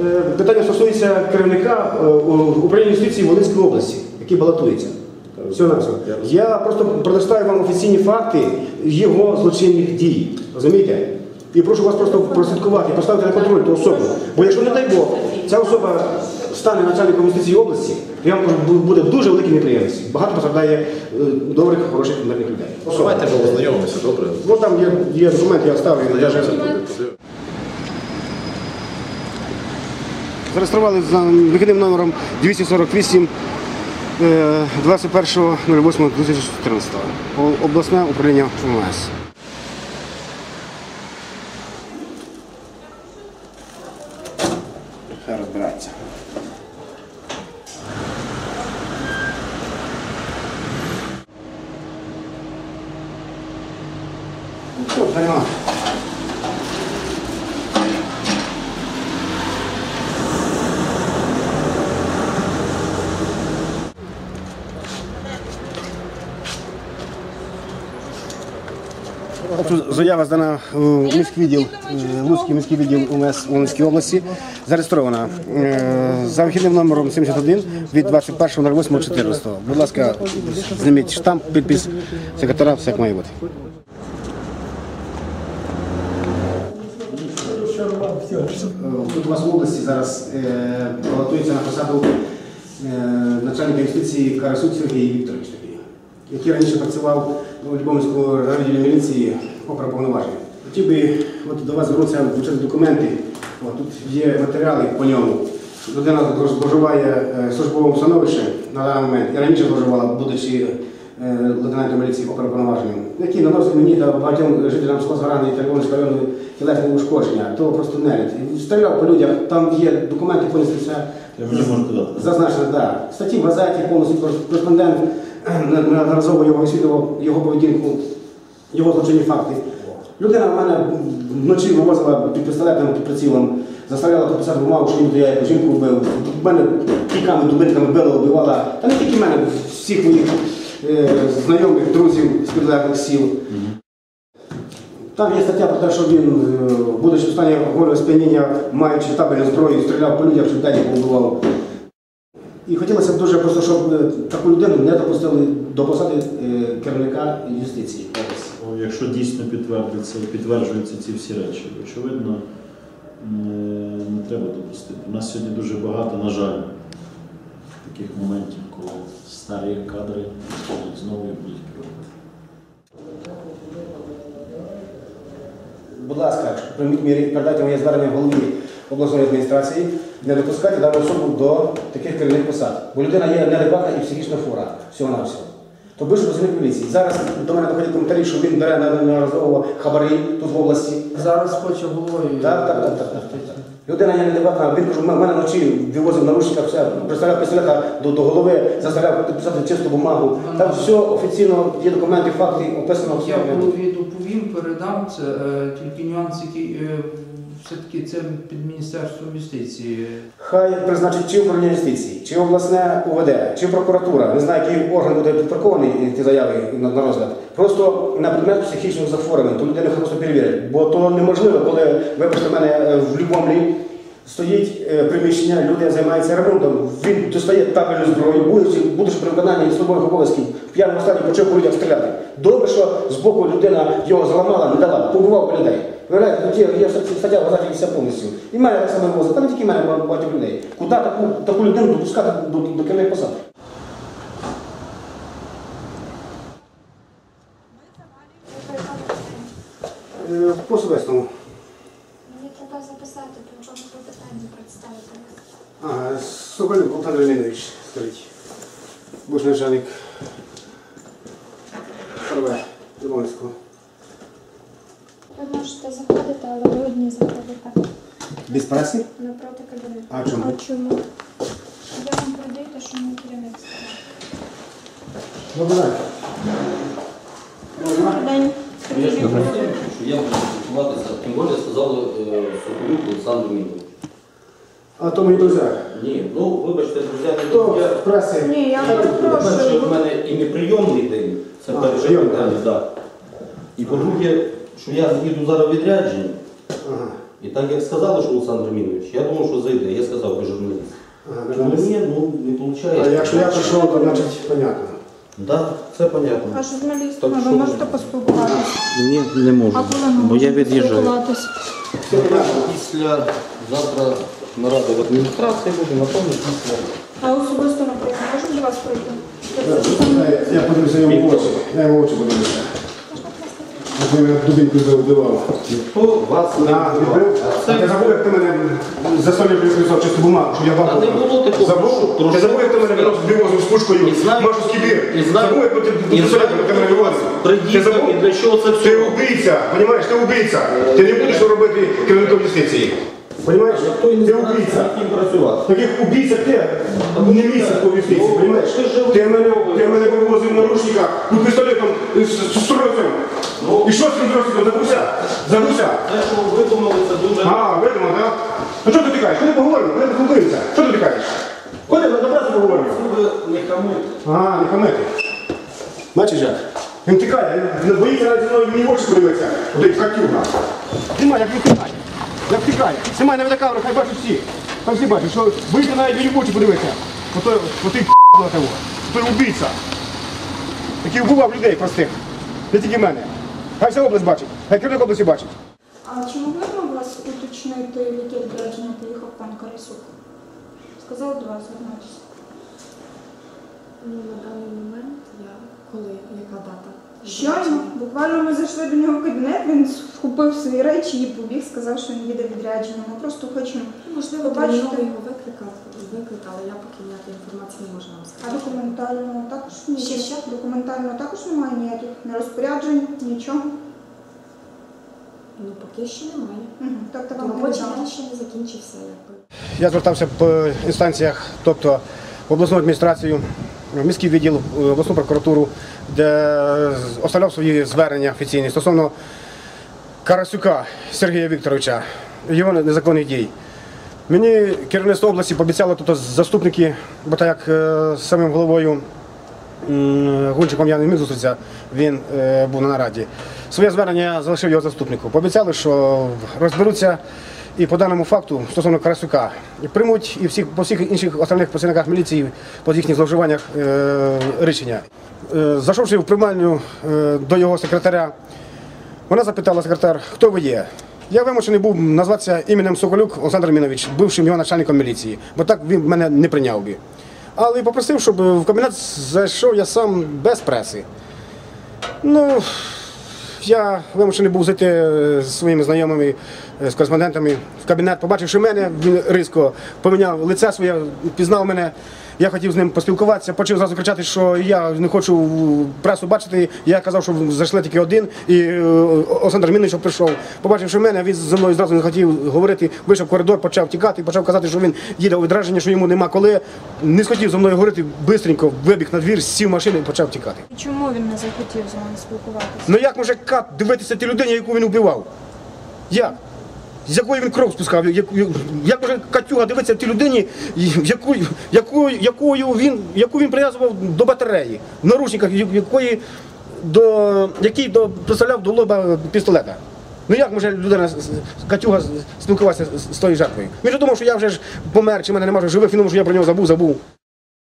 Е, Питання стосується керівника е, управління юстиції Волинської області, який балотується. Я просто предоставлю вам офіційні факти його злочинних дій. Розумієте? І прошу вас просто прослідкувати, поставити на контроль ту особу. Бо якщо, не дай Бог, ця особа стане начальником юстиції області, то я вам кажу, буде дуже великі неприємності. Багато постраждає е, добрих, хороших, мирних людей. Давайте ми ознайомимося, добре? Ну там є, є документи, я оставлю. я вже- Зареєстрували за вихідним номером 248 е, 21.08.2014 обласне управління МВС. Хай розбирається. Ну, Тут заява здана у міський відділ, е, Луцький міський відділ УМС Волинській області, зареєстрована е, за вихідним номером 71 від 21.08.14. Будь ласка, зніміть штамп, підпис секретаря, все як має бути. Тут у вас в області зараз е, балотується на посаду начальника юстиції Карасук Сергій Вікторович який раніше працював у Любомирському райвідділі міліції оперуповноваження. Хотів би от, до вас звернутися документи. От, тут є матеріали по ньому. Людина проживає е, в службовому становищі на даний момент і раніше проживала, будучи е, лейтенантом міліції оперуповноваженням, який наносив мені та багатьом жителям Схозгорани і Тервонського району тілесні ушкодження, то просто нелюд. І Стріляв по людях, там є документи, повністю все зазначено, да. Статті в газеті, повністю кореспондент неодноразово його висвітлював, його поведінку, його злочинні факти. Людина в мене вночі вивозила під пістолетом, під прицілом, заставляла підписати бумагу, що я жінку вбив. Мене кіками, дубинками била, вбивала. Та не тільки мене, всіх моїх е, знайомих, друзів з підлеглих сіл. Там є стаття про те, що він, е, будучи в стані алкогольного сп'яніння, маючи табельну зброю, стріляв по людях, щоб далі побував. І хотілося б дуже просто, щоб е, таку людину не допустили до посади е, керівника юстиції. Якщо дійсно підтвердиться, підтверджуються ці всі речі, очевидно, не треба допустити. У нас сьогодні дуже багато, на жаль, таких моментів, коли старі кадри знову і будуть керувати. Будь ласка, передайте моє звернення голові обласної адміністрації, не допускайте дану особу до таких керівних посад. Бо людина є неадекватна і психічно хвора, всього на всього. То більше працівник міліції. Зараз до мене доходять коментарі, що він бере неодноразово хабарі тут в області. Зараз хоче головою. Так, так, так, так. Людина є неадекватна, він кажу, в мене вночі вивозив в наручниках, все, приставляв пістолета до, до голови, заставляв підписати чисту бумагу. Там все офіційно є документи, факти, описано все. Я доповім, передам це, е, тільки нюанс, який е, все-таки це під Міністерством юстиції. Хай призначить чи управління юстиції, чи обласне УВД, чи прокуратура. Не знаю, який орган буде підпаркований ті заяви на, розгляд. Просто на предмет психічних захворювань, то людину просто перевірять. Бо то неможливо, коли, вибачте мене, е, в Любомлі стоїть е, приміщення, люди займаються ремонтом. Він достає табельну зброю, будучи, будучи при виконанні службових обов'язків, в п'яному стані почав по людях стріляти. Добре, що з боку людина його зламала, не дала, побував по людей. Виявляєте, тут є, є стаття в газеті все повністю. І мене так само возить, та не тільки мене, а багатьох людей. Куди таку, таку людину допускати до, до керівних посад? Е, По особистому. Мені треба записати, по чому питання представити. Ага, Соколюк Олександр Леонідович, скажіть. Буш начальник РВ Лиманського. Можете заходити, але ви одні заходите Без преси? напроти кабінету. А чому? А чому? Я вам продайте, що ми керівництво. Добрий день. День. Я ж не що я буду спілкуватися, тим більше сказали е, Соколюк Олександру Міновичу. А то мої друзі. Ні, ну вибачте, друзі, не я. в пресі? Ні, я перепрошую. Перше, в мене і неприйомний день, це А, перше прийомний. питання, так. І по-друге, що я їду зараз у відрядження, Ага. І так як сказали, що Олександр Мінович, я думав, що зайде. Я сказав би журналіст. Ага, журналіст. ні, ну не А якщо я прийшов, то значить понятно. Да, це понятно. А журналістами Так ви що можете поспілкуватися? Ні, не можу. А коли ми Бо я можемо від'їжджаю. Все понятно. Після завтра нарада в адміністрації буде, напевно, після. А особисто, наприклад, можемо до вас прийти? Я подивлюся йому в очі. Я йому в очі подивлюся. Як він мене дубінкою вбивав. Ніхто вас не відбив? А це ти забув, як ти мене за столі приписав чисту бумагу, що я Та вам не було такого. Забув? Ти забув, як ти мене з бивозив з пушкою, І знаю- машу скібір. і знаю- Забув, як ти і ти знаю- ти мене вивозив. Ти Приїхав забув? для чого це Ти все? убийця, розумієш, ти убийця. Ти не будеш робити керівником юстиції. Розумієш? Ніхто і не Ти знає, убийця. з ким працювати. Таких убийць, як ти, не місце по юстиції, розумієш? ти ж Ти мене, ти мене вивозив в наручниках, ну пістолетом, з, з стройцем. І що з цим зробити? Забуся? Забуся? Те, що ви думали, це дуже... А, видимо, так? Ну що ти тікаєш? Ходи поговоримо, ходи побився. Що ти тікаєш? Ходи, добре поговоримо. Ви не хамуєте. А, не хамити. Бачиш як? Він тікає, він боїться навіть зі мною мені в очі подивитися. Отой катюга. Знімай, як він тікає. Як тікає. Знімай на камеру, хай бачать всі. Хай всі бачать, що боїться навіть мені в очі подивитися. Отой, отой на того. Отой убійця. Який вбивав людей простих. Не тільки мене. Хай вся область бачить. Хай керівник області бачить. А чи могли вас уточнити, в яке відрядження поїхав пан Карасюк? Сказали до вас звернутися. Ну, на даний момент я коли, яка дата? Щойно, буквально ми зайшли до нього в кабінет, він схопив свої речі і побіг, сказав, що він їде в відрядження. Ми просто хочемо. Ну, Можливо, терміново його викликав, викликали, я поки ніякої інформації не можу вам А сказати. документально також ні. Ще що? Документально також немає ніяких не розпоряджень, нічого. Ну, поки що немає. Мгм. Тобто вам не Робочий відомо. день ще не закінчився, якби. Я звертався по інстанціях, тобто в обласну адміністрацію, міський відділ, обласну прокуратуру, де оставляв свої звернення офіційні стосовно Карасюка Сергія Вікторовича, його незаконних дій. Мені керівництво області пообіцяло тут заступники, бо так як е, з самим головою Гунчиком я не міг зустрітися, він е, був на нараді. Своє звернення залишив його заступнику. Пообіцяли, що розберуться і по даному факту стосовно Карасюка приймуть і всіх по всіх інших остальних працівниках міліції по їхніх зловживаннях е, рішення. Е, зайшовши в приймальню е, до його секретаря, вона запитала секретар, хто ви є. Я вимушений був назватися іменем Соколюк Олександр Мінович, бившим його начальником міліції, бо так він мене не прийняв би. Але попросив, щоб в кабінет зайшов я сам без преси. Ну, я вимушений був зайти е, зі своїми знайомими, з кореспондентами в кабінет, побачивши мене, він різко поміняв лице своє, пізнав мене. Я хотів з ним поспілкуватися, почав зразу кричати, що я не хочу пресу бачити. Я казав, що зайшли тільки один, і е, Олександр Мінович прийшов. Побачивши мене, він зі мною зразу не хотів говорити, вийшов в коридор, почав тікати, почав казати, що він їде у відраження, що йому нема коли. Не схотів зі мною говорити, бистренько вибіг на двір, сів в машину і почав тікати. І чому він не захотів з вами спілкуватися? Ну як може кат дивитися тій людині, яку він вбивав? Як? З якої він кров спускав? Як, як- може Катюга дивитися тій людині, яку, яку, якою він, яку він прив'язував до батареї, в наручниках, якої до, який до, представляв до лоба пістолета? Ну як може людина, з- з- Катюга, з- спілкуватися з, з тою жертвою? Він же думав, що я вже ж помер, чи мене немає живих, він думав, що я про нього забув, забув.